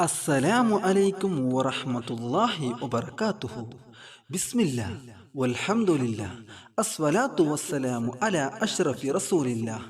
السلام عليكم ورحمة الله وبركاته. بسم الله والحمد لله. الصلاة والسلام على أشرف رسول الله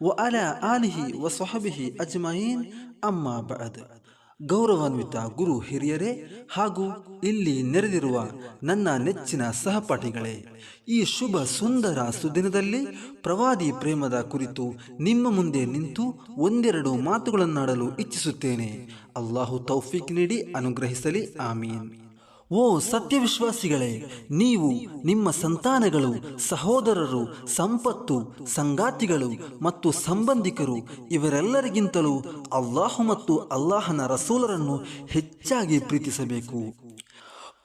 وعلى آله وصحبه أجمعين. أما بعد ಗೌರವಾನ್ವಿತ ಗುರು ಹಿರಿಯರೇ ಹಾಗೂ ಇಲ್ಲಿ ನೆರೆದಿರುವ ನನ್ನ ನೆಚ್ಚಿನ ಸಹಪಾಠಿಗಳೇ, ಈ ಶುಭ ಸುಂದರ ಸುದಿನದಲ್ಲಿ ಪ್ರವಾದಿ ಪ್ರೇಮದ ಕುರಿತು ನಿಮ್ಮ ಮುಂದೆ ನಿಂತು ಒಂದೆರಡು ಮಾತುಗಳನ್ನಾಡಲು ಇಚ್ಛಿಸುತ್ತೇನೆ. ಅಲ್ಲಾಹು ತೌಫೀಕ್ ನೀಡಿ, ಅನುಗ್ರಹಿಸಲಿ. ಆಮೀನ್. ಓ ಸತ್ಯವಿಶ್ವಾಸಿಗಳೇ, ನೀವು ನಿಮ್ಮ ಸಂತಾನಗಳು, ಸಹೋದರರು, ಸಂಪತ್ತು, ಸಂಗಾತಿಗಳು ಮತ್ತು ಸಂಬಂಧಿಕರು, ಇವರೆಲ್ಲರಿಗಿಂತಲೂ ಅಲ್ಲಾಹು ಮತ್ತು ಅಲ್ಲಾಹನ ರಸೂಲರನ್ನು ಹೆಚ್ಚಾಗಿ ಪ್ರೀತಿಸಬೇಕು.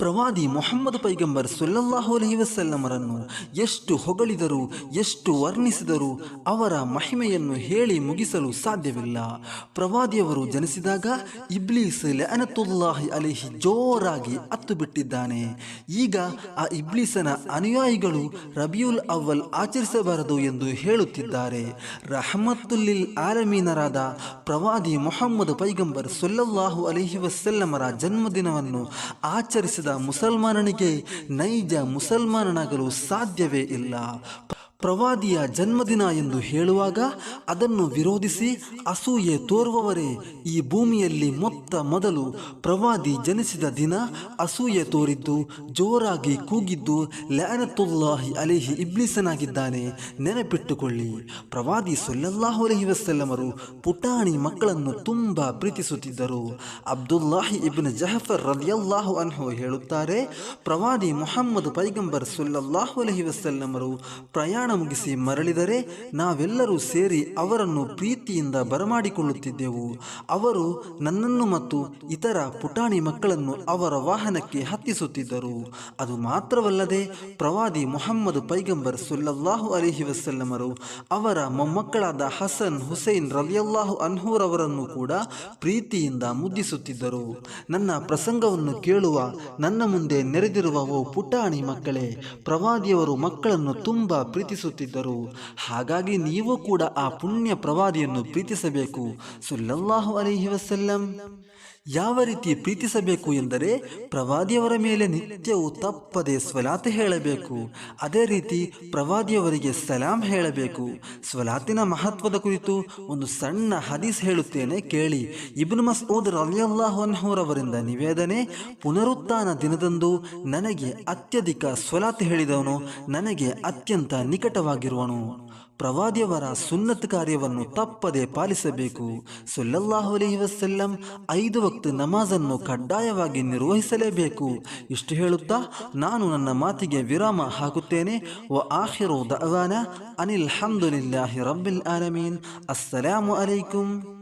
ಪ್ರವಾದಿ ಮೊಹಮ್ಮದ್ ಪೈಗಂಬರ್ ಸುಲ್ಲಲ್ಲಾಹು ಅಲಹಿ ವಸಲ್ಲಮರನ್ನು ಎಷ್ಟು ಹೊಗಳಿದರು, ಎಷ್ಟು ವರ್ಣಿಸಿದರು ಅವರ ಮಹಿಮೆಯನ್ನು ಹೇಳಿ ಮುಗಿಸಲು ಸಾಧ್ಯವಿಲ್ಲ. ಪ್ರವಾದಿಯವರು ಜನಿಸಿದಾಗ ಇಬ್ಲೀಸ್ ಲೆಅನತುಲ್ಲಾಹಿ ಅಲಿಹಿ ಜೋರಾಗಿ ಅತ್ತು ಬಿಟ್ಟಿದ್ದಾನೆ ಈಗ ಆ ಇಬ್ಲೀಸನ ಅನುಯಾಯಿಗಳು ರಬಿಯುಲ್ ಅವ್ವಲ್ ಆಚರಿಸಬಾರದು ಎಂದು ಹೇಳುತ್ತಿದ್ದಾರೆ. ರಹಮತ್ತುಲ್ಲಿಲ್ ಆಲಮೀನರಾದ ಪ್ರವಾದಿ ಮೊಹಮ್ಮದ್ ಪೈಗಂಬರ್ ಸುಲ್ಲಲ್ಲಾಹು ಅಲಿಹಿ ವಸಲ್ಲಮರ ಜನ್ಮದಿನವನ್ನು ಆಚರಿಸಿದ ಮುಸಲ್ಮಾನನಿಗೆ ನೈಜ ಮುಸಲ್ಮಾನನಾಗಲು ಸಾಧ್ಯವೇ ಇಲ್ಲ. ಪ್ರವಾದಿಯ ಜನ್ಮದಿನ ಎಂದು ಹೇಳುವಾಗ ಅದನ್ನು ವಿರೋಧಿಸಿ ಅಸೂಯೆ ತೋರುವವರೇ, ಈ ಭೂಮಿಯಲ್ಲಿ ಮೊತ್ತ ಮೊದಲು ಪ್ರವಾದಿ ಜನಿಸಿದ ದಿನ ಅಸೂಯೆ ತೋರಿದ್ದು, ಜೋರಾಗಿ ಕೂಗಿದ್ದು ಲ್ಯಾನತುಲ್ಲಾಹಿ ಅಲಿಹಿ ಇಬ್ಲಿಸನಾಗಿದ್ದಾನೆ. ನೆನಪಿಟ್ಟುಕೊಳ್ಳಿ, ಪ್ರವಾದಿ ಸೊಲ್ಲಲ್ಲಾಹು ಅಲಹಿ ವಸಲ್ಲಮರು ಪುಟಾಣಿ ಮಕ್ಕಳನ್ನು ತುಂಬ ಪ್ರೀತಿಸುತ್ತಿದ್ದರು. ಅಬ್ದುಲ್ಲಾಹಿ ಇಬ್ನ್ ಜಹಫರ್ ರಲಿಯಲ್ಲಾಹು ಅನ್ಹು ಹೇಳುತ್ತಾರೆ, ಪ್ರವಾದಿ ಮೊಹಮ್ಮದ್ ಪೈಗಂಬರ್ ಸೊಲ್ಲಲ್ಲಾಹು ಅಲಹಿ ವಸಲ್ಲಮರು ಪ್ರಯಾಣ ಮುಗಿಸಿ ಮರಳಿದರೆ ನಾವೆಲ್ಲರೂ ಸೇರಿ ಅವರನ್ನು ಪ್ರೀತಿಯಿಂದ ಬರಮಾಡಿಕೊಳ್ಳುತ್ತಿದ್ದೆವು. ಅವರು ನನ್ನನ್ನು ಮತ್ತು ಇತರ ಪುಟಾಣಿ ಮಕ್ಕಳನ್ನು ಅವರ ವಾಹನಕ್ಕೆ ಹತ್ತಿಸುತ್ತಿದ್ದರು. ಅದು ಮಾತ್ರವಲ್ಲದೆ ಪ್ರವಾದಿ ಮೊಹಮ್ಮದ್ ಪೈಗಂಬರ್ ಸುಲ್ಲಲ್ಲಾಹು ಅಲಿಹಿ ವಸಲ್ಲಮರು, ಅವರ ಮೊಮ್ಮಕ್ಕಳಾದ ಹಸನ್ ಹುಸೈನ್ ರಲಿಯಲ್ಲಾಹು ಅನ್ಹೂರವರನ್ನು ಕೂಡ ಪ್ರೀತಿಯಿಂದ ಮುದ್ದಿಸುತ್ತಿದ್ದರು. ನನ್ನ ಪ್ರಸಂಗವನ್ನು ಕೇಳುವ ನನ್ನ ಮುಂದೆ ನೆರೆದಿರುವ ಓ ಪುಟಾಣಿ ಮಕ್ಕಳೇ, ಪ್ರವಾದಿಯವರು ಮಕ್ಕಳನ್ನು ತುಂಬ ಪ್ರೀತಿಸುತ್ತಿದ್ದರು. ಹಾಗಾಗಿ ನೀವು ಕೂಡ ಆ ಪುಣ್ಯ ಪ್ರವಾದಿಯನ್ನು ಪ್ರೀತಿಸಬೇಕು. ಸುಲ್ಲಲ್ಲಾಹು ಅಲೈಹಿ ವಸಲ್ಲಂ. ಯಾವ ರೀತಿ ಪ್ರೀತಿಸಬೇಕು ಎಂದರೆ ಪ್ರವಾದಿಯವರ ಮೇಲೆ ನಿತ್ಯವೂ ತಪ್ಪದೆ ಸ್ವಲಾತ್ ಹೇಳಬೇಕು. ಅದೇ ರೀತಿ ಪ್ರವಾದಿಯವರಿಗೆ ಸಲಾಂ ಹೇಳಬೇಕು. ಸ್ವಲಾತಿನ ಮಹತ್ವದ ಕುರಿತು ಒಂದು ಸಣ್ಣ ಹದೀಸ್ ಹೇಳುತ್ತೇನೆ ಕೇಳಿ. ಇಬ್ನ್ ಮಸೂದ್ ರಲಿಯಲ್ಲಾಹು ಅನ್ಹೂರವರಿಂದ ನಿವೇದನೆ, ಪುನರುತ್ಥಾನ ದಿನದಂದು ನನಗೆ ಅತ್ಯಧಿಕ ಸ್ವಲಾತ್ ಹೇಳಿದವನು ನನಗೆ ಅತ್ಯಂತ ನಿಕಟವಾಗಿರುವನು. ಪ್ರವಾದಿಯವರ ಸುನ್ನತ್ ಕಾರ್ಯವನ್ನು ತಪ್ಪದೆ ಪಾಲಿಸಬೇಕು. ಸುಲ್ಲಲ್ಲಾಹು ಅಲಹಿ ವಸಲ್ಲಂ ಐದು ವಕ್ತ ನಮಾಜನ್ನು ಕಡ್ಡಾಯವಾಗಿ ನಿರ್ವಹಿಸಲೇಬೇಕು. ಇಷ್ಟು ಹೇಳುತ್ತಾ, ನಾನು ನನ್ನ ಮಾತಿಗೆ ವಿರಾಮ ಹಾಕುತ್ತೇನೆ. ವ ಆಖಿರು ದಾನ ಅನಿಲ್ ಹಮ್ದುಲಿಲ್ಲಾಹಿ ರಬ್ಬಿಲ್ ಆಲಮೀನ್. ಅಸ್ಸಲಾಮು ಅಲೈಕುಂ.